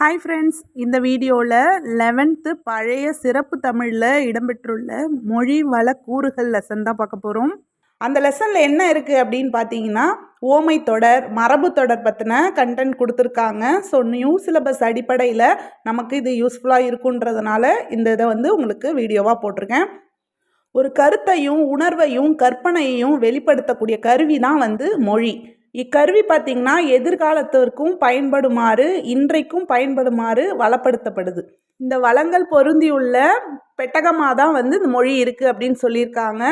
Hi friends இந்த வீடியோவில் eleventh பழைய சிறப்பு தமிழில் இடம்பெற்றுள்ள மொழி வள கூறுகள் லெசன் தான் பார்க்க போகிறோம் அந்த லெசனில் என்ன இருக்குது அப்படின்னு பார்த்தீங்கன்னா ஓமை தொடர் மரபு தொடர் பற்றின கண்டென்ட் கொடுத்துருக்காங்க. ஸோ நியூ சிலபஸ் அடிப்படையில் நமக்கு இது யூஸ்ஃபுல்லாக இருக்குன்றதுனால இந்த இதை வந்து உங்களுக்கு வீடியோவாக போட்டிருக்கேன். ஒரு கருத்தையும் உணர்வையும் கற்பனையையும் வெளிப்படுத்தக்கூடிய கருவி தான் வந்து மொழி. இக்கருவி பார்த்திங்கன்னா எதிர்காலத்திற்கும் பயன்படுமாறு இன்றைக்கும் பயன்படுமாறு வளப்படுத்தப்படுது. இந்த வளங்கள் பொருந்தியுள்ள பெட்டகமாக தான் வந்து இந்த மொழி இருக்குது அப்படின்னு சொல்லியிருக்காங்க.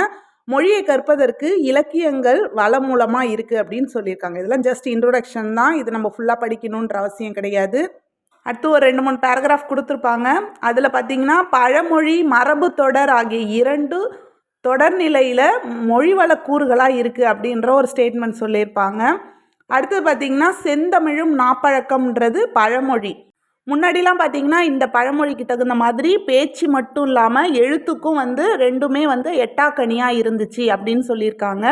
மொழியை கற்பதற்கு இலக்கியங்கள் வளம் மூலமாக இருக்குது அப்படின்னு சொல்லியிருக்காங்க. இதெல்லாம் ஜஸ்ட் இன்ட்ரொடக்ஷன் தான். இது நம்ம ஃபுல்லாக படிக்கணுன்ற அவசியம் கிடையாது. அடுத்து ஒரு ரெண்டு மூணு பேராகிராஃப் கொடுத்துருப்பாங்க. அதில் பார்த்திங்கன்னா பழமொழி மரபு தொடர் ஆகிய இரண்டு தொடர்நிலையில் மொழிவள கூறுகளாக இருக்குது அப்படின்ற ஒரு ஸ்டேட்மெண்ட் சொல்லியிருப்பாங்க. அடுத்தது பார்த்திங்கன்னா செந்தமிழும் நாப்பழக்கம்ன்றது பழமொழி. முன்னாடிலாம் பார்த்திங்கன்னா இந்த பழமொழிக்கு தகுந்த மாதிரி பேச்சு மட்டும் இல்லாமல் எழுத்துக்கும் வந்து ரெண்டுமே வந்து எட்டாக்கனியாக இருந்துச்சு அப்படின்னு சொல்லியிருக்காங்க.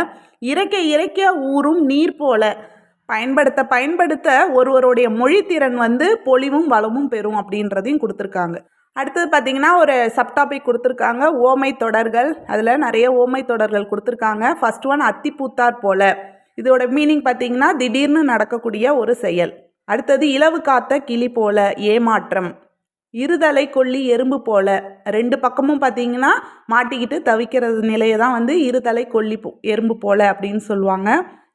இறைக்க இறைக்க ஊறும் நீர் போல. பயன்படுத்த பயன்படுத்த ஒருவருடைய மொழித்திறன் வந்து பொலிவும் வளமும் பெறும் அப்படின்றதையும் கொடுத்துருக்காங்க. அடுத்தது பார்த்திங்கன்னா ஒரு சப்டாபிக் கொடுத்துருக்காங்க ஓமை தொடர்கள். அதில் நிறைய ஓமை தொடர்கள் கொடுத்துருக்காங்க. ஃபஸ்ட் ஒன் அத்திப்பூத்தார் போல. இதோட மீனிங் பார்த்திங்கன்னா திடீர்னு நடக்கக்கூடிய ஒரு செயல். அடுத்தது இலவு காத்த கிளி போல ஏமாற்றம். இருதலை கொல்லி எறும்பு போல. ரெண்டு பக்கமும் பார்த்தீங்கன்னா மாட்டிக்கிட்டு தவிக்கிறது நிலையை தான் வந்து இருதலை கொல்லி எறும்பு போல அப்படின்னு சொல்லுவாங்க.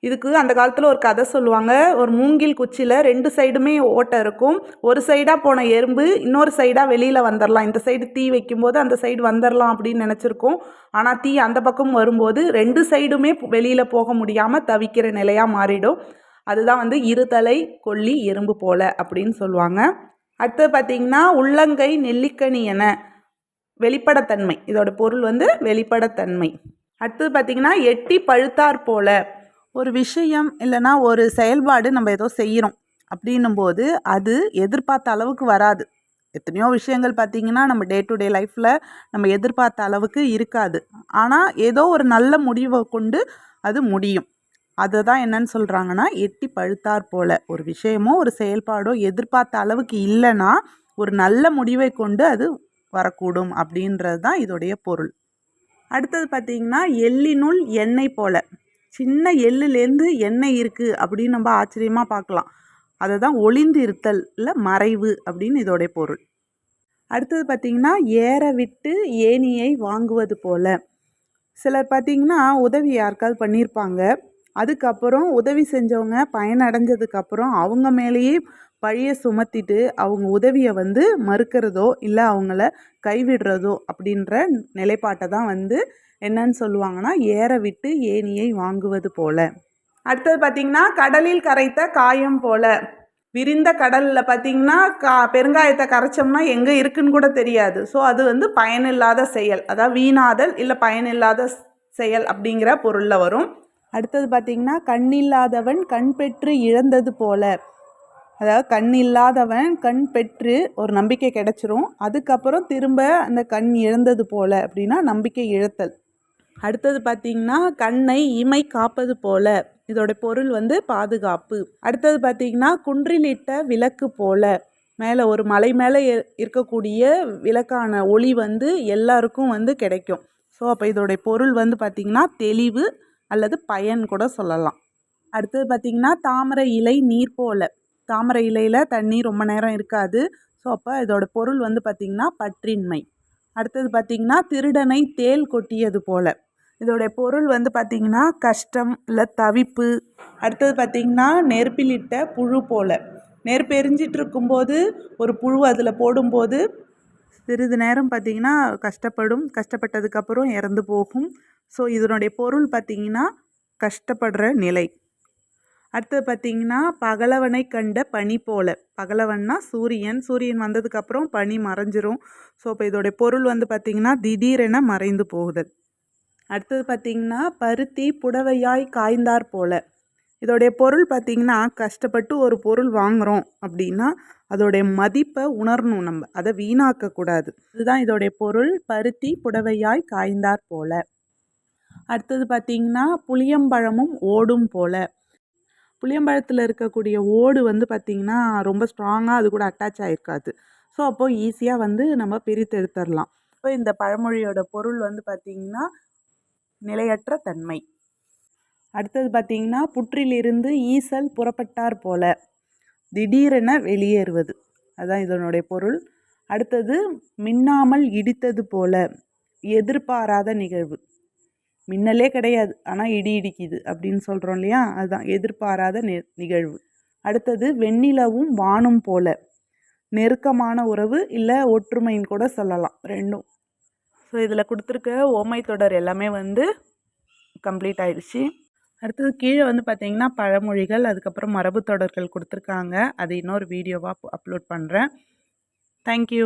இதுக்கு அந்த காலத்தில் ஒரு கதை சொல்லுவாங்க. ஒரு மூங்கில் குச்சியில் ரெண்டு சைடுமே ஓட்டை இருக்கும். ஒரு சைடாக போன எறும்பு இன்னொரு சைடாக வெளியில் வந்துடலாம் இந்த சைடு தீ வைக்கும்போது அந்த சைடு வந்துடலாம் அப்படின்னு நினச்சிருக்கோம். ஆனால் தீ அந்த பக்கம் வரும்போது ரெண்டு சைடுமே வெளியில் போக முடியாமல் தவிக்கிற நிலையாக மாறிடும். அதுதான் வந்து இருதலை கொல்லி எறும்பு போல அப்படின்னு சொல்லுவாங்க. அடுத்து பார்த்திங்கன்னா உள்ளங்கை நெல்லிக்கனி என வெளிப்படத்தன்மை. இதோட பொருள் வந்து வெளிப்படத்தன்மை. அடுத்தது பார்த்திங்கன்னா எட்டி பழுத்தார் போல. ஒரு விஷயம் இல்லைன்னா ஒரு செயல்பாடு நம்ம ஏதோ செய்கிறோம் அப்படின்னும் போது அது எதிர்பார்த்த அளவுக்கு வராது. எத்தனையோ விஷயங்கள் பார்த்திங்கன்னா நம்ம டே டு டே லைஃப்பில் நம்ம எதிர்பார்த்த அளவுக்கு இருக்காது. ஆனால் ஏதோ ஒரு நல்ல முடிவை கொண்டு அது முடியும். அதை தான் என்னன்னு சொல்கிறாங்கன்னா எட்டி பழுத்தார் போல். ஒரு விஷயமோ ஒரு செயல்பாடோ எதிர்பார்த்த அளவுக்கு இல்லைன்னா ஒரு நல்ல முடிவை கொண்டு அது வரக்கூடும் அப்படின்றது தான் இதோடைய பொருள். அடுத்தது பார்த்திங்கன்னா எள்ளினுள் எண்ணெய் போல். சின்ன எள்ளுலேருந்து எண்ணெய் இருக்குது அப்படின்னு நம்ம ஆச்சரியமாக பார்க்கலாம். அதை தான் ஒளிந்து இருத்தல் இல்லை மறைவு அப்படின்னு இதோடைய பொருள். அடுத்தது பார்த்திங்கன்னா ஏற விட்டு ஏனியை வாங்குவது போல். சிலர் பார்த்திங்கன்னா உதவி யாருக்காவது பண்ணியிருப்பாங்க. அதுக்கப்புறம் உதவி செஞ்சவங்க பயனடைஞ்சதுக்கப்புறம் அவங்க மேலேயே பழியை சுமத்திட்டு அவங்க உதவியை வந்து மறுக்கிறதோ இல்லை அவங்கள கைவிடுறதோ அப்படின்ற நிலைப்பாட்டை தான் வந்து என்னன்னு சொல்லுவாங்கன்னா ஏற விட்டு ஏனியை வாங்குவது போல. அடுத்தது பார்த்திங்கன்னா கடலில் கரைத்த காயம் போல. விரிந்த கடலில் பார்த்திங்கன்னா கா பெருங்காயத்தை கரைச்சோம்னா எங்கே இருக்குன்னு கூட தெரியாது. ஸோ அது வந்து பயனில்லாத செயல். அதாவது வீணாதல் இல்லை பயனில்லாத செயல் அப்படிங்கிற பொருளில் வரும். அடுத்தது பார்த்திங்கன்னா கண் இல்லாதவன் கண் பெற்று இழந்தது போல. அதாவது கண் இல்லாதவன் கண் பெற்று ஒரு நம்பிக்கை கிடைச்சிரும். அதுக்கப்புறம் திரும்ப அந்த கண் இழந்தது போல அப்படின்னா நம்பிக்கை இழத்தல். அடுத்தது பார்த்திங்கன்னா கண்ணை இமை காப்பது போல. இதோட பொருள் வந்து பாதுகாப்பு. அடுத்தது பார்த்திங்கன்னா குன்றிலிட்ட விளக்கு போல. மேலே ஒரு மலை மேலே இருக்கக்கூடிய விளக்கான ஒளி வந்து எல்லாருக்கும் வந்து கிடைக்கும். ஸோ அப்போ இதோடைய பொருள் வந்து பார்த்திங்கன்னா தெளிவு அல்லது பயன் கூட சொல்லலாம். அடுத்தது பார்த்திங்கன்னா தாமரை இலை நீர் போல. தாமரை இலையில் தண்ணி ரொம்ப நேரம் இருக்காது. ஸோ அப்போ இதோட பொருள் வந்து பார்த்திங்கன்னா பற்றின்மை. அடுத்தது பார்த்திங்கன்னா திருடனை தேல் கொட்டியது போல. இதோடைய பொருள் வந்து பார்த்திங்கன்னா கஷ்டம் இல்லை தவிப்பு. அடுத்தது பார்த்திங்கன்னா நெருப்பிலிட்ட புழு போல். நெருப்பு எரிஞ்சிட்டு இருக்கும்போது ஒரு புழு அதில் போடும்போது சிறிது நேரம் பார்த்திங்கன்னா கஷ்டப்படும். கஷ்டப்பட்டதுக்கப்புறம் இறந்து போகும். ஸோ இதனுடைய பொருள் பார்த்திங்கன்னா கஷ்டப்படுற நிலை. அடுத்தது பார்த்திங்கன்னா பகலவனை கண்ட பனி போல. பகலவன்னா சூரியன். சூரியன் வந்ததுக்கப்புறம் பனி மறைஞ்சிரும். ஸோ இப்போ இதோடைய பொருள் வந்து பார்த்திங்கன்னா திடீரென மறைந்து போகுதல் அடுத்தது பார்த்திங்கன்னா பருத்தி புடவையாய் காய்ந்தார் போல். இதோடைய பொருள் பார்த்திங்கன்னா கஷ்டப்பட்டு ஒரு பொருள் வாங்குகிறோம் அப்படின்னா அதோடைய மதிப்பை உணரணும் நம்ம. அதை வீணாக்கக்கூடாது. இதுதான் இதோடைய பொருள். பருத்தி புடவையாய் காய்ந்தார் போல். அடுத்தது பார்த்திங்கன்னா புளியம்பழமும் ஓடும் போல். புளியம்பழத்தில் இருக்கக்கூடிய ஓடு வந்து பார்த்திங்கன்னா ரொம்ப ஸ்ட்ராங்காக அது கூட அட்டாச் ஆகிருக்காது ஸோ அப்போது ஈஸியாக வந்து நம்ம பிரித்து எடுத்துடலாம். இப்போ இந்த பழமொழியோட பொருள் வந்து பார்த்திங்கன்னா நிலையற்ற தன்மை. அடுத்தது பார்த்திங்கன்னா புற்றிலிருந்து ஈசல் புறப்பட்டார் போல. திடீரென வெளியேறுவது. அதுதான் இதனுடைய பொருள். அடுத்தது மின்னாமல் இடித்தது போல. எதிர்பாராத நிகழ்வு. மின்னலே கிடையாது. ஆனால் இடி இடிக்குது அப்படின்னு சொல்கிறோம் இல்லையா? அதுதான் எதிர்பாராத நிகழ்வு. அடுத்தது வெண்ணிலவும் வானும் போல. நெருக்கமான உறவு இல்லை ஒற்றுமைன்னு கூட சொல்லலாம். ரெண்டும். ஸோ இதில் கொடுத்துருக்க ஓமை தொடர் எல்லாமே வந்து கம்ப்ளீட் ஆயிடுச்சு. அடுத்தது கீழே வந்து பார்த்தீங்கன்னா பழமொழிகள் அதுக்கப்புறம் மரபு தொடர்கள் கொடுத்துருக்காங்க. அது இன்னொரு வீடியோவாக அப்லோட் பண்ணுறேன் தேங்க்யூ